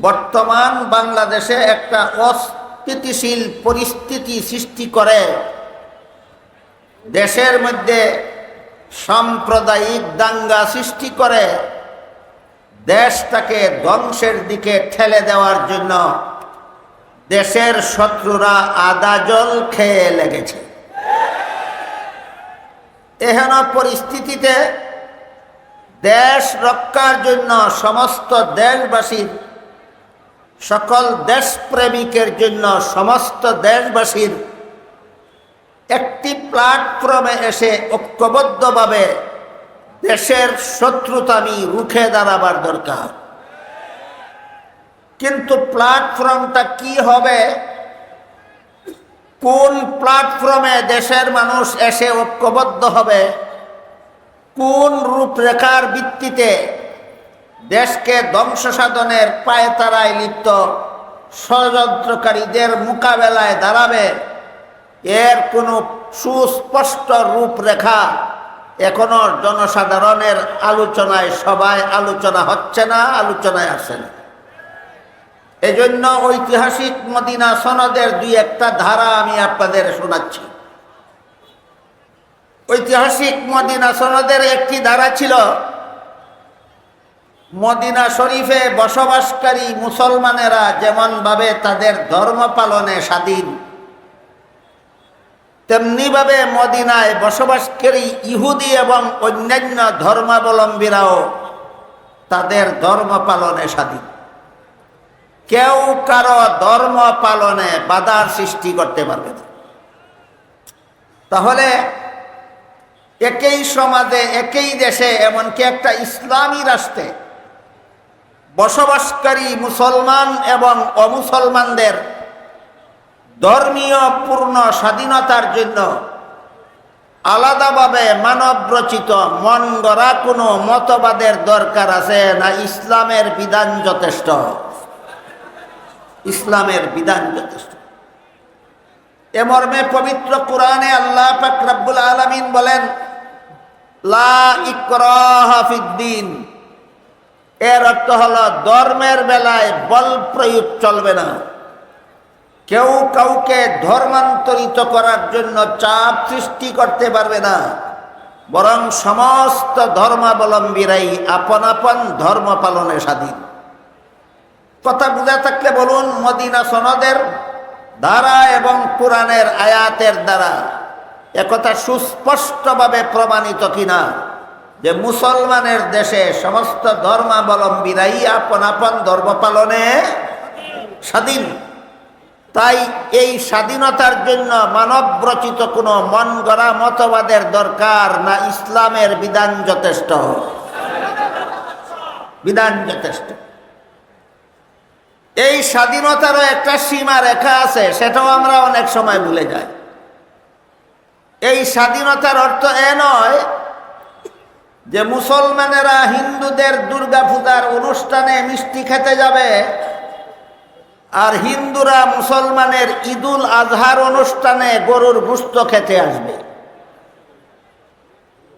বর্তমান বাংলাদেশে একটা অস্থিতিশীল পরিস্থিতি সৃষ্টি করে। দেশের মধ্যে সাম্প্রদায়িক দাঙ্গা সৃষ্টি করে। দেশটাকে ধ্বংসের দিকে ঠেলে দেওয়ার জন্য দেশের শত্রুরা আদা জল খেয়ে লেগেছে। এহেন পরিস্থিতিতে দেশ রক্ষার জন্য সমস্ত দেশবাসীর সকল দেশপ্রেমিকের জন্য সমস্ত দেশবাসীর একটি প্ল্যাটফর্মে এসে ঐক্যবদ্ধভাবে দেশের শত্রুতামি রুখে দাঁড়াবার দরকার। কিন্তু প্ল্যাটফর্মটা কি হবে? কোন প্ল্যাটফর্মে দেশের মানুষ এসে ঐক্যবদ্ধ হবে? কোন রূপরেখার ভিত্তিতে দেশকে ধ্বংস সাধনের পায়তারায় লিপ্ত ষড়যন্ত্রকারীদের মোকাবেলায় দাঁড়াবে। এর কোনো সুস্পষ্ট রূপরেখা এখনও জনসাধারণের আলোচনায় সবাই আলোচনা হচ্ছে না, আলোচনায় আসে না। এজন্য ঐতিহাসিক মদিনা সনদের দুই একটা ধারা আমি আপনাদের শোনাচ্ছি। ঐতিহাসিক মদিনা সনদের একটি ধারা ছিল মদিনা শরীফে বসবাসকারী মুসলমানেরা যেমনভাবে তাদের ধর্ম পালনে স্বাধীন, তেমনিভাবে মদিনায় বসবাসকারী ইহুদি এবং অন্যান্য ধর্মাবলম্বীরাও তাদের ধর্ম পালনে স্বাধীন। কেউ কারও ধর্ম পালনে বাধার সৃষ্টি করতে পারবে না। তাহলে একই সমাজে, একই দেশে এমনকি একটা ইসলামী রাষ্ট্রে বসবাসকারী মুসলমান এবং অমুসলমানদের ধর্মীয় পূর্ণ স্বাধীনতার জন্য আলাদাভাবে মানব রচিত মন গড়া কোনো মতবাদের দরকার আছে না ইসলামের বিধান যথেষ্ট? ইসলামের বিধান যথেষ্ট। এ মর্মে পবিত্র কোরআনে আল্লাহ পাক রব্বুল আলমিন বলেন, লা ইকরাহা ফিদ্দিন এর অর্থ হল ধর্মের বেলায় বল প্রয়োগ চলবে না। কেউ কাউকে ধর্মান্তরিত করার জন্য চাপ সৃষ্টি করতে পারবে না। বরং সমস্ত ধর্মাবলম্বীরাই আপন আপন ধর্ম পালনে স্বাধীন। কথা বুঝে থাকলে বলুন, মদিনা সনদের দ্বারা এবং কোরআনের আয়াতের দ্বারা একথা সুস্পষ্টভাবে প্রমাণিত কিনা? যে মুসলমানের দেশে সমস্ত ধর্মাবলম্বীরাই আপন আপন ধর্ম পালনে স্বাধীন। তাই এই স্বাধীনতার জন্য মানব রচিত কোনো মন গড়া মতবাদের দরকার না, ইসলামের বিধান যথেষ্ট। বিধান যথেষ্ট। এই স্বাধীনতারও একটা সীমা রেখা আছে, সেটাও আমরা অনেক সময় ভুলে যাই। এই স্বাধীনতার অর্থ এ নয় যে মুসলমানেরা হিন্দুদের দুর্গা পূজার অনুষ্ঠানে মিষ্টি খেতে যাবে, আর হিন্দুরা মুসলমানের ঈদুল আজহার অনুষ্ঠানে গরুর গুস্ত খেতে আসবে।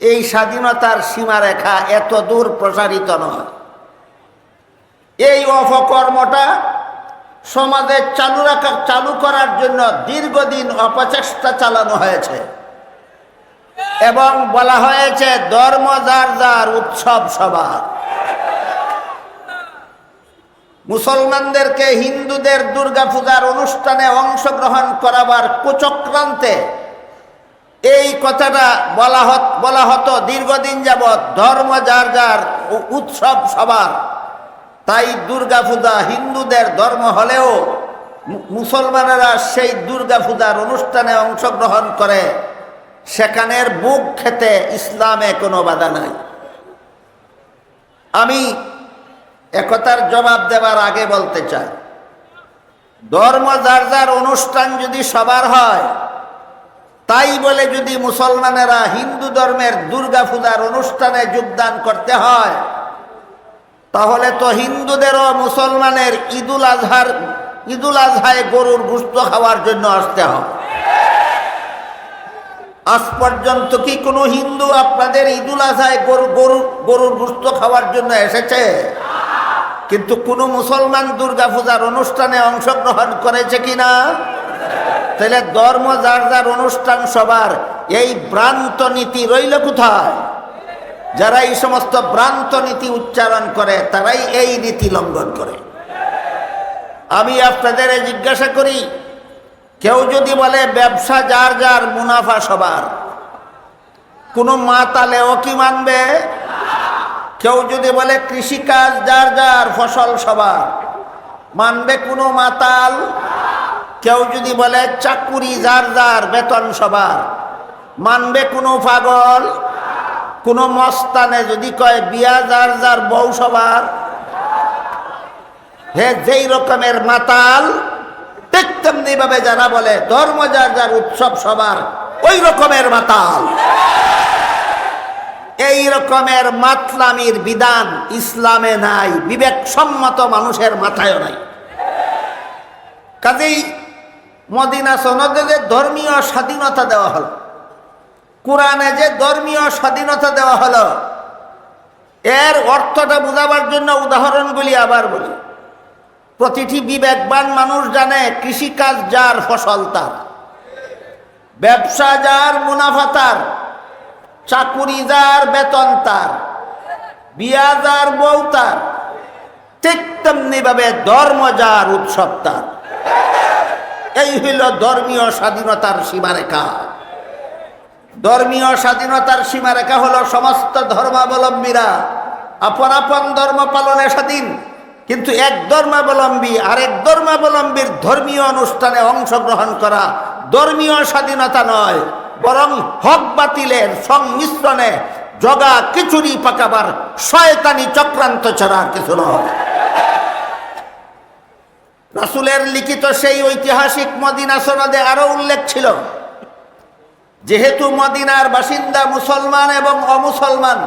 এই স্বাধীনতার সীমারেখা এত দূর প্রসারিত নয়। এই অপকর্মটা সমাজে চালু রাখা, চালু করার জন্য দীর্ঘদিন অপচেষ্টা চালানো হয়েছে। এবং বলা হয়েছে ধর্ম যার যার উৎসব সবার। মুসলমানদেরকে হিন্দুদের দুর্গাপূজার অনুষ্ঠানে অংশগ্রহণ করাবার কুচক্রান্তে এই কথাটা বলা হত বলা হতো দীর্ঘদিন যাবৎ, ধর্ম যার যার উৎসব সবার। তাই দুর্গাপূজা হিন্দুদের ধর্ম হলেও মুসলমানেরা সেই দুর্গাপূজার অনুষ্ঠানে অংশগ্রহণ করে। সেখানের বুক খেতে ইসলামে কোনো বাধা নাই। আমি একতার জবাব দেবার আগে বলতে চাই, ধর্ম যার যার অনুষ্ঠান যদি সবার হয়, তাই বলে যদি মুসলমানেরা হিন্দু ধর্মের দুর্গা পূজার অনুষ্ঠানে যোগদান করতে হয়, তাহলে তো হিন্দুদেরও মুসলমানের ঈদুল আজহার, ঈদুল আজহায় গরুর গুস্ত খাওয়ার জন্য আসতে হবে। আজ পর্যন্ত কি কোনো হিন্দু আপনাদের ঈদুল আজহায় গরু গরু, গরুর গুস্ত খাওয়ার জন্য এসেছে? কিন্তু কোন মুসলমান দুর্গা পূজার অনুষ্ঠানে অংশগ্রহণ করেছে কিনা তাহলে ধর্ম যার যার অনুষ্ঠান সবার, এই ভ্রান্ত নীতি রইল কোথায়? যারা এই সমস্ত ভ্রান্ত নীতি উচ্চারণ করে, তারাই এই নীতি লঙ্ঘন করে। আমি আপনাদের জিজ্ঞাসা করি কেউ যদি বলে, ব্যবসা যার যার, মুনাফা সবার। কোনো ও কি মানবে? কেউ যদি বলে, কৃষিকাজ যার যার, ফসল সবার। মানবে কোনো মাতাল কেউ যদি বলে, চাকুরি যার যার, বেতন সবার। মানবে কোনো পাগল? কোনো মস্তানে যদি কয়, বিয়া যার যার, বউ সবার। হে যেই রকমের মাতাল ঠিক তেমনি ভাবে যারা বলে, ধর্ম যার যার উৎসব সবার, ওই রকমের মাতাল। এই রকমের মাতলামির বিধান ইসলামে নাই, বিবেকসম্মত মানুষের মাথায় নাই। কাজেই মদিনা সনদে যে ধর্মীয় স্বাধীনতা দেওয়া হলো, কোরআনে যে ধর্মীয় স্বাধীনতা দেওয়া হলো, এর অর্থটা বোঝাবার জন্য উদাহরণগুলি আবার বলি। প্রতিটি বিবেকবান মানুষ জানে কৃষিকাজ যার ফসল তার। ব্যবসা যার মুনাফা তার, চাকুরি যার বেতন তার, বিয়া যার বউ তার, ঠিক তেমনি ভাবে ধর্ম যার উৎসব তার। এই হইল ধর্মীয় স্বাধীনতার সীমারেখা। ধর্মীয় স্বাধীনতার সীমারেখা হলো সমস্ত ধর্মাবলম্বীরা, আপন আপন ধর্ম পালনে স্বাধীন কিন্তু এক ধর্মাবলম্বী আর এক ধর্মাবলম্বীর ধর্মীয় অনুষ্ঠানে অংশগ্রহণ করা ধর্মীয় স্বাধীনতা নয়, বরং হক বাতিলের সংমিশ্রণে জগা খিচুড়ি পাকাবার শয়তানি চক্রান্ত ছাড়া কিছু নয়। রাসুলের লিখিত সেই ঐতিহাসিক মদিনা সনদে আরও উল্লেখ ছিল, যেহেতু মদিনার বাসিন্দা মুসলমান এবং অমুসলমান,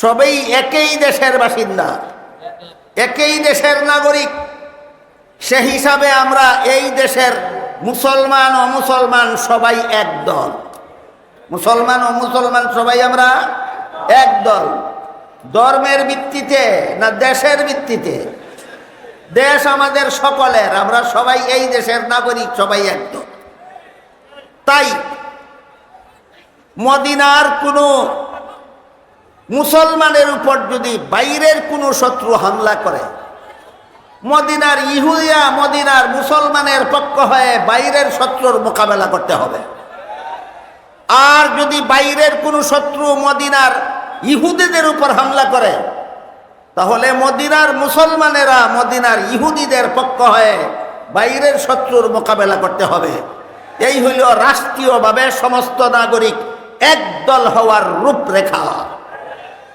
সবেই একই দেশের বাসিন্দা। একই দেশের নাগরিক, সে হিসাবে আমরা এই দেশের মুসলমান ও মুসলমান সবাই এক দল। মুসলমান সবাই আমরা এক দল। ধর্মের ভিত্তিতে না দেশের ভিত্তিতে? দেশ আমাদের সকলের, আমরা সবাই এই দেশের নাগরিক, সবাই এক দল। তাই মদিনার কোনো মুসলমানের উপর যদি বাইরের কোনো শত্রু হামলা করে, মদিনার ইহুদিয়া মদিনার মুসলমানের পক্ষ হয়ে বাইরের শত্রুর মোকাবেলা করতে হবে। আর যদি বাইরের কোনো শত্রু মদিনার ইহুদিদের উপর হামলা করে, তাহলে মদিনার মুসলমানেরা মদিনার ইহুদিদের পক্ষ হয়ে বাইরের শত্রুর মোকাবেলা করতে হবে। এই হইল রাষ্ট্রীয়ভাবে সমস্ত নাগরিক একদল হওয়ার রূপরেখা।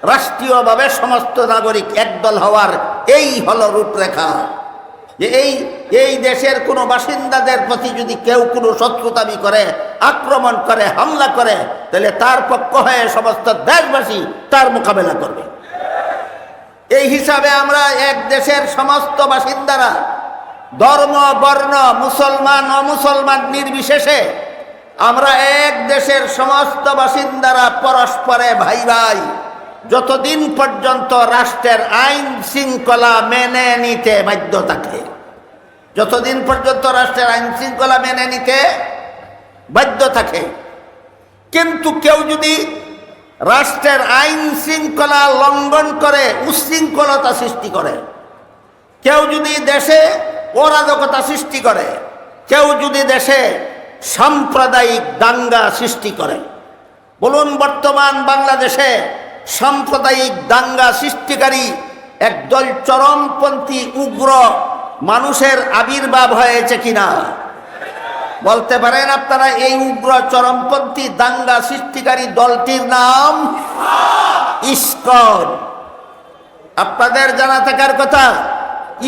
রাষ্ট্রীয়ভাবে সমস্ত নাগরিক একদল হওয়ার এই হলো রূপরেখা। যে এই এই দেশের কোনো বাসিন্দাদের প্রতি যদি কেউ কোনো শত্রুতামি করে, আক্রমণ করে, হামলা করে, তাহলে তার পক্ষ হয়ে সমস্ত দেশবাসী তার মোকাবেলা করবে। এই হিসাবে আমরা এক দেশের সমস্ত বাসিন্দারা, ধর্ম, বর্ণ, মুসলমান, অমুসলমান নির্বিশেষে আমরা এক দেশের সমস্ত বাসিন্দারা পরস্পরে ভাই ভাই যতদিন পর্যন্ত রাষ্ট্রের আইন শৃঙ্খলা মেনে নিতে বাধ্য থাকে, যতদিন পর্যন্ত রাষ্ট্রের আইন শৃঙ্খলা মেনে নিতে বাধ্য থাকে, কিন্তু কেউ যদি রাষ্ট্রের আইন শৃঙ্খলা লঙ্ঘন করে, উশৃঙ্খলতা সৃষ্টি করে, কেউ যদি দেশে অরাজকতা সৃষ্টি করে, কেউ যদি দেশে সাম্প্রদায়িক দাঙ্গা সৃষ্টি করে, বলুন বর্তমান বাংলাদেশে সাম্প্রদায়িক দাঙ্গা সৃষ্টিকারী একদল চরমপন্থী উগ্র মানুষের আবির্ভাব হয়েছে কিনা? বলতে পারেন আপনারা, এই উগ্র চরমপন্থী দাঙ্গা সৃষ্টিকারী দলটির নাম ইস্কন। আপনাদের জানা থাকার কথা,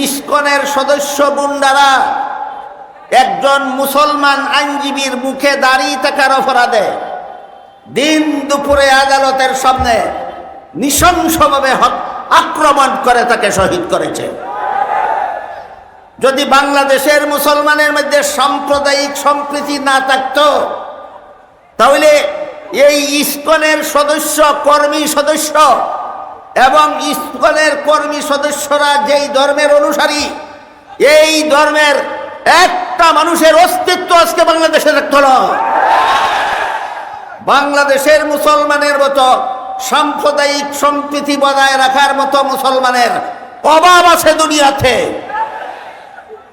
ইস্কনের সদস্য গুন্ডারা একজন মুসলমান আইনজীবীর মুখে দাঁড়িয়ে থাকার অপরাধে দিন দুপুরে আদালতের সামনে নৃশংসভাবে আক্রমণ করে তাকে শহীদ করেছে। যদি বাংলাদেশের মুসলমানের মধ্যে সাম্প্রদায়িক সম্প্রীতি না থাকত, তাহলে এই ইস্কনের সদস্য, কর্মী সদস্য এবং ইস্কনের কর্মী সদস্যরা যেই ধর্মের অনুসারী, এই ধর্মের একটা মানুষের অস্তিত্ব আজকে বাংলাদেশে দেখতে হলো বাংলাদেশের মুসলমানের মতো সাম্প্রদায়িক সম্প্রীতি বজায় রাখার মতো মুসলমানের অভাব আছে দুনিয়াতে।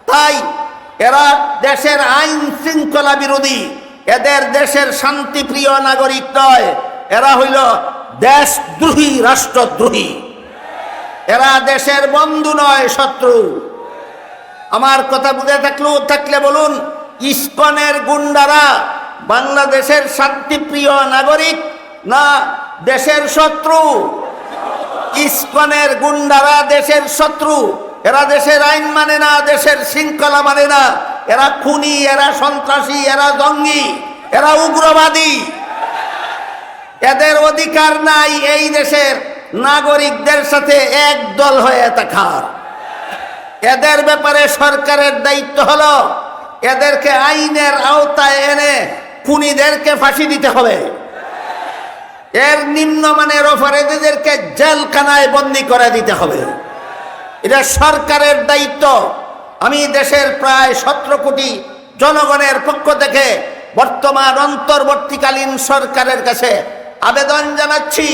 তাই এরা দেশের আইন শৃঙ্খলা বিরোধী, এদের দেশের শান্তিপ্রিয় নাগরিক নয়, এরা হইল দেশদ্রোহী, রাষ্ট্রদ্রোহী। এরা দেশের বন্ধু নয়, শত্রু। আমার কথা বুঝে থাকলেও থাকলে বলুন, ইস্কনের গুন্ডারা বাংলাদেশের শান্তিপ্রিয় নাগরিক না, দেশের শত্রু। ইস্কনের গুন্ডারা দেশের শত্রু। এরা দেশের আইন মানে না, দেশের শৃঙ্খলা মানে না। এরা খুনি, এরা সন্ত্রাসী, এরা জঙ্গি, এরা উগ্রবাদী। এদের অধিকার নাই এই দেশের। নাগরিকদের সাথে একদল হয়ে থাকার এদের ব্যাপারে সরকারের দায়িত্ব হলো, এদেরকে আইনের আওতায় এনে খুনিদেরকে ফাঁসি দিতে হবে। এর নিম্নমানের অপরাধীদেরকে জেলখানায় বন্দি করে দিতে হবে। এটা সরকারের দায়িত্ব। আমি দেশের প্রায় সতেরো কোটি জনগণের পক্ষ থেকে বর্তমান অন্তর্বর্তীকালীন সরকারের কাছে আবেদন জানাচ্ছি,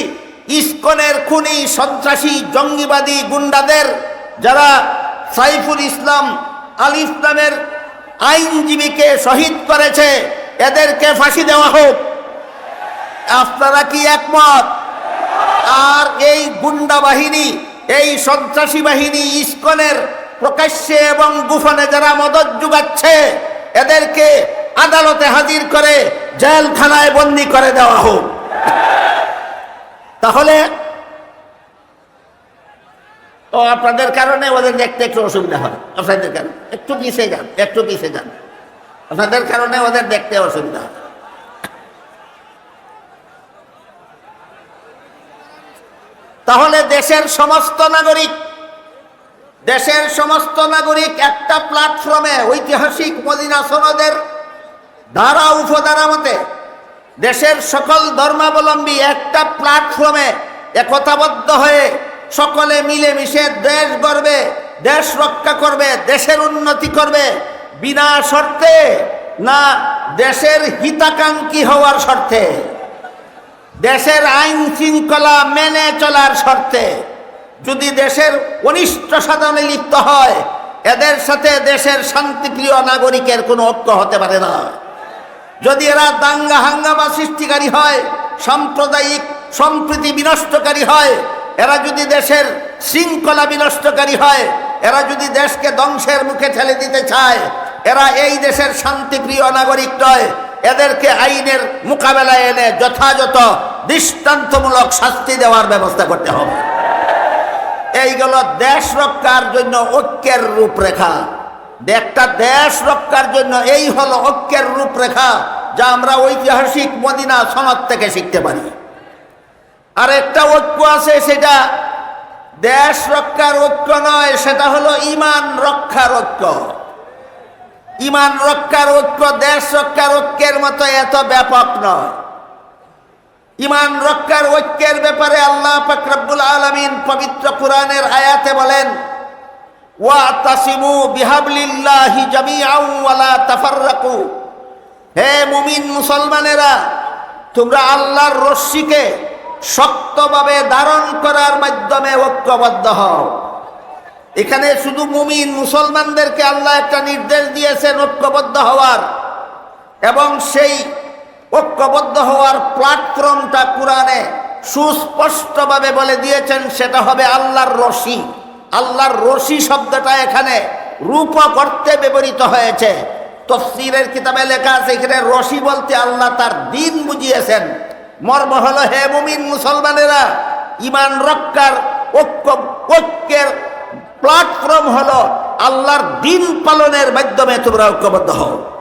ইস্কনের খুনি সন্ত্রাসী জঙ্গিবাদী গুন্ডাদের যারা সাইফুল ইসলাম আলিফ নামের আইনজীবীকে শহীদ করেছে, এদেরকে ফাঁসি দেওয়া হোক। আপনারা কি একমত? আর এই গুন্ডা বাহিনী, এই সন্ত্রাসী বাহিনী ইস্কনের প্রকাশ্যে এবং গুফনে যারা মদত যোগাচ্ছে, এদেরকে আদালতে হাজির করে জেলখানায় বন্দি করে দেওয়া হোক। তাহলে, ও আপনাদের কারণে ওদের দেখতে একটু অসুবিধা হয়। আপনাদের কারণে? একটু পিছিয়ে যান, একটু পিছিয়ে যান। আপনাদের কারণে ওদের দেখতে অসুবিধা হয়। তাহলে দেশের সমস্ত নাগরিক, দেশের সমস্ত নাগরিক একটা প্ল্যাটফর্মে ঐতিহাসিক মদিনা সনদের ধারা উপধারা মতে দেশের সকল ধর্মাবলম্বী একটা প্ল্যাটফর্মে একতাবদ্ধ হয়ে সকলে মিলেমিশে দেশ গড়বে, দেশ রক্ষা করবে, দেশের উন্নতি করবে বিনা শর্তে না দেশের হিতাকাঙ্ক্ষী হওয়ার শর্তে। দেশের আইন শৃঙ্খলা মেনে চলার শর্তে যদি দেশের অনিষ্ট সাধনে লিপ্ত হয়, এদের সাথে দেশের শান্তিপ্রিয় নাগরিকের কোনো ঐক্য হতে পারে না। যদি এরা দাঙ্গা হাঙ্গামা সৃষ্টিকারী হয়, সাম্প্রদায়িক সম্প্রীতি বিনষ্টকারী হয়, এরা যদি দেশের শৃঙ্খলা বিনষ্টকারী হয়, এরা যদি দেশকে ধ্বংসের মুখে ঠেলে দিতে চায়, এরা এই দেশের শান্তিপ্রিয় নাগরিক নয়। এদেরকে আইনের মোকাবেলায় এনে যথাযথ দৃষ্টান্তমূলক শাস্তি দেওয়ার ব্যবস্থা করতে হবে। এইগুলো দেশ রক্ষার জন্য ঐক্যের রূপরেখা। একটা দেশ রক্ষার জন্য এই হলো ঐক্যের রূপরেখা যা আমরা ঐতিহাসিক মদিনা সনদ থেকে শিখতে পারি। আর একটা ঐক্য আছে সেটা দেশ রক্ষার ঐক্য নয়, সেটা হলো ইমান রক্ষার ঐক্য। ইমান রক্ষার ঐক্য দেশ রক্ষার ঐক্যের মতো এত ব্যাপক নয়। ইমান রক্ষার ঐক্যের ব্যাপারে আল্লাহ ফকরাবুল আলমিন পবিত্র কোরআনের আয়াতে বলেন, ওয়া তাসিমু বিহাবলিল্লাহি জামিআউ ওয়ালা তাফাররাকু। হে মুমিন মুসলমানেরা, তোমরা আল্লাহর রশ্মিকে শক্তভাবে ধারণ করার মাধ্যমে ঐক্যবদ্ধ হও। এখানে শুধু মুমিন মুসলমানদেরকে আল্লাহ একটা নির্দেশ দিয়েছেন ঐক্যবদ্ধ হওয়ার। এবং সেই ঐক্যবদ্ধ হওয়ার প্ল্যাটফর্মটা কোরআনে সুস্পষ্টভাবে বলে দিয়েছেন, সেটা হবে আল্লাহর রশি। আল্লাহর রশি শব্দটা এখানে রূপক অর্থে ব্যবহৃত হয়েছে। তফসিরের কিতাবে লেখা আছে, এখানে রশি বলতে আল্লাহ তার দিন বুঝিয়েছেন। মর্ম হলো, হে মুমিন মুসলমানেরা ইমান রক্ষার ঐক্য ঐক্যের প্ল্যাটফর্ম হলো আল্লাহর দিন পালনের মাধ্যমে তোমরা ঐক্যবদ্ধ হও।